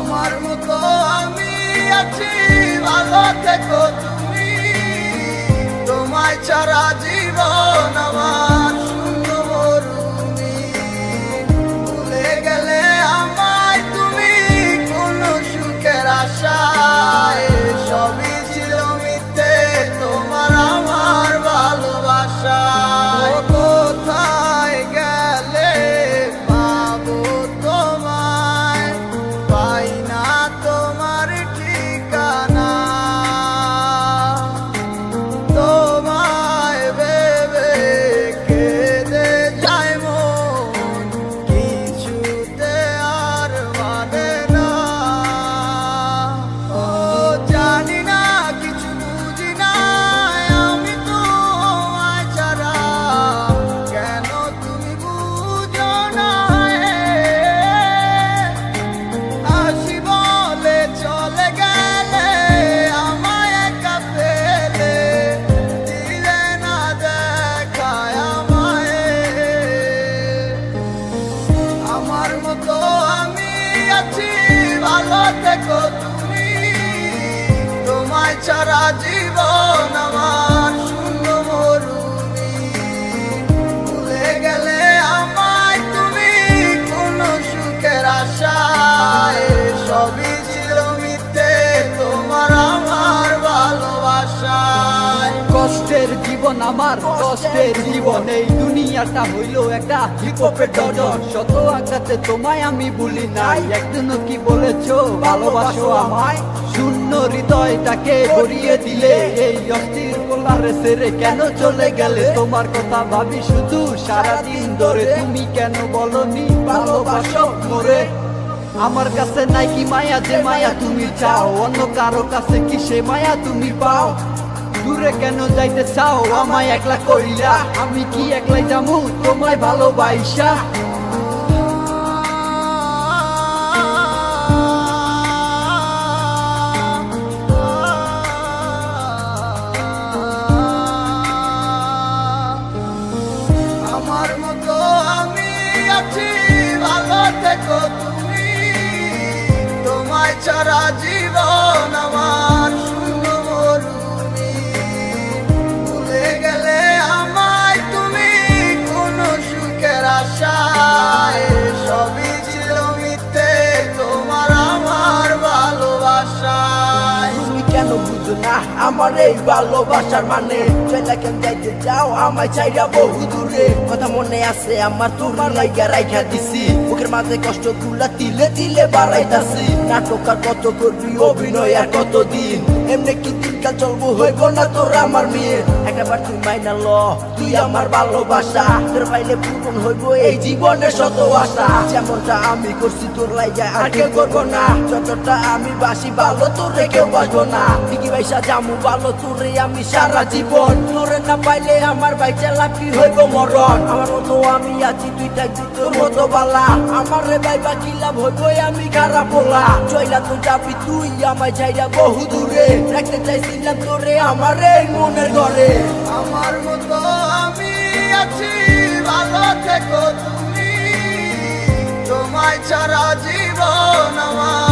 আমার মতো আমি আছি ভালো থেকো তুমি। তোমায় ছাড়া জীবন তোমায় জীবন আমার শূন্য মরুমি ভুলে গেলে আমায় তুমি কোন সুখের আশায়, সবই ছিল মিথ্যে, তোমার আমার ভালোবাসায়। কষ্টের জীবন আমার, কষ্টের জীবন, এই দুনিয়াটা হইল একটা হিপহপের ডজন শত আঘাতে তোমায় আমি বলি নাই একদিনও কি বলেছ, ভালোবাসো আমায়? শূন্য হৃদয়টাকে ভরিয়ে দিলে, এই অস্থির কোলারে সেরে কেন চলে গেলে? তোমার কথা ভাবি শুধু সারাদিন ধরে। তুমি কেন বলনি, ভালোবাসো মোরে? আমার কাছে নাই কি মায়া, যে মায়া তুমি চাও? অন্য কারও কাছে কি সে মায়া তুমি পাও? দূরে কেন যাইতে চাও? আমায় একলা কইলা আমি কি একলাই যামু? তোমায় ভালোবাসা আমার মতো আমি আছি, ভালো থেকো তুমি। তোমায় ছাড়া জীবন আমার গেলে আমায় তুমি কোনো সুখের আশায় কেন বুঝো না? আমার এই ভালোবাসার মানে চলে কেন যাইতে যাও আমায় চাইরা বহু দূরে। কথা মনে আছে, আমার তোমার লাইগা রাইখা দিছি। বুকের মাঝে কষ্টগুলা তিলে তিলে বাড়াইতাছি। নাটক আর কত করবি, অভিনয় আর কতদিন? এমনি কি চলবো হইব না তোর আমার মেয়ে। একবার তুই মাইনা ল, তুই আমার ভালোবাসা। তোর পাইলে পূরণ হইব এই জীবনের শত আশা। যেমনটা আমি করছি তোর লাইগা কেউ করব না। যতটা আমি বাসি, ভালো তোরে কেউ বাসবো না। ঠিকই পয়সা জামু ভালো তোরে আমি সারা জীবন। তোরে না পাইলে আমার বাইচা লাভি হইব মরণ। আমার মতো আছি, তুই থাকবি তোর মতো বালা আমার রে ভাই বাকি লাভ হইব আমি খারাপ বলা চইলা তো যাবি তুই, আমায় চাইরা বহু দূরে। রাখতে চাইছিলাম তোরে আমার এই মনের ঘরে। আমার মতো আমি আছি, ভালো থেকো তুমি। তোমায় ছাড়া জীবন আমার